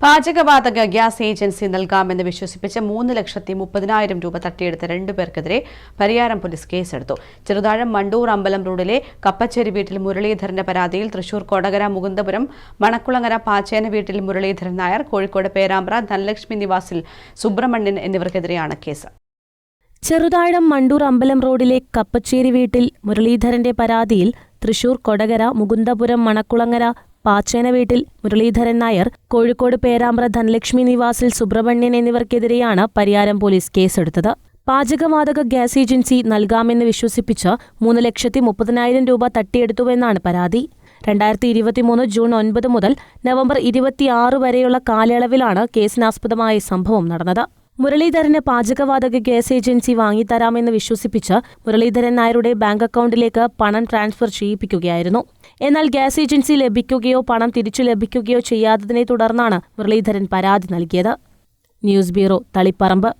പാചകവാതക gas agency നൽകാമെന്ന് വിശ്വസിപ്പിച്ച് മൂന്ന് ലക്ഷത്തി മുപ്പതിനായിരം രൂപ തട്ടിയെടുത്ത രണ്ടുപേർക്കെതിരെ പരിയാരം പോലീസ് കേസെടുത്തു. ചെറുതാഴം മണ്ടൂർ അമ്പലം റോഡിലെ കപ്പച്ചേരി വീട്ടിൽ മുരളീധരന്റെ പരാതിയിൽ തൃശൂർ കൊടകര മുകുന്ദപുരം മണക്കുളങ്ങര പാച്ചേന വീട്ടിൽ മുരളീധരൻ നായർ കോഴിക്കോട് പേരാമ്പ്ര ധനലക്ഷ്മി നിവാസിൽ സുബ്രഹ്മണ്യൻ എന്നിവർക്കെതിരെയാണ് കേസ്. ചെറുതാഴം മണ്ടൂർ അമ്പലം റോഡിലെ കപ്പച്ചേരി വീട്ടിൽ മുരളീധരന്റെ പരാതിയിൽ തൃശൂർ കൊടകര മുകുന്ദപുരം മണക്കുളങ്ങര പാച്ചേന വീട്ടിൽ മുരളീധരൻ നായർ കോഴിക്കോട് പേരാമ്പ്ര ധനലക്ഷ്മി നിവാസിൽ സുബ്രഹ്മണ്യൻ എന്നിവർക്കെതിരെയാണ് പരിയാരം പോലീസ് കേസെടുത്തത്. പാചകവാതക ഗ്യാസ് ഏജൻസി നൽകാമെന്ന് വിശ്വസിപ്പിച്ച് മൂന്ന് ലക്ഷത്തി മുപ്പതിനായിരം രൂപ തട്ടിയെടുത്തുവെന്നാണ് പരാതി. രണ്ടായിരത്തി ഇരുപത്തിമൂന്ന് ജൂൺ ഒൻപത് മുതൽ നവംബർ ഇരുപത്തിയാറ് വരെയുള്ള കാലയളവിലാണ് കേസിനാസ്പദമായ സംഭവം നടന്നത്. മുരളീധരന് പാചകവാതക ഗ്യാസ് ഏജൻസി വാങ്ങിത്തരാമെന്ന് വിശ്വസിപ്പിച്ച് മുരളീധരൻ നായരുടെ ബാങ്ക് അക്കൗണ്ടിലേക്ക് പണം ട്രാൻസ്ഫർ ചെയ്യിപ്പിക്കുകയായിരുന്നു. എന്നാൽ ഗ്യാസ് ഏജൻസി ലഭിക്കുകയോ പണം തിരിച്ചു ലഭിക്കുകയോ ചെയ്യാത്തതിനെ തുടർന്നാണ് മുരളീധരൻ പരാതി നൽകിയത്. News bureau Taliparamba.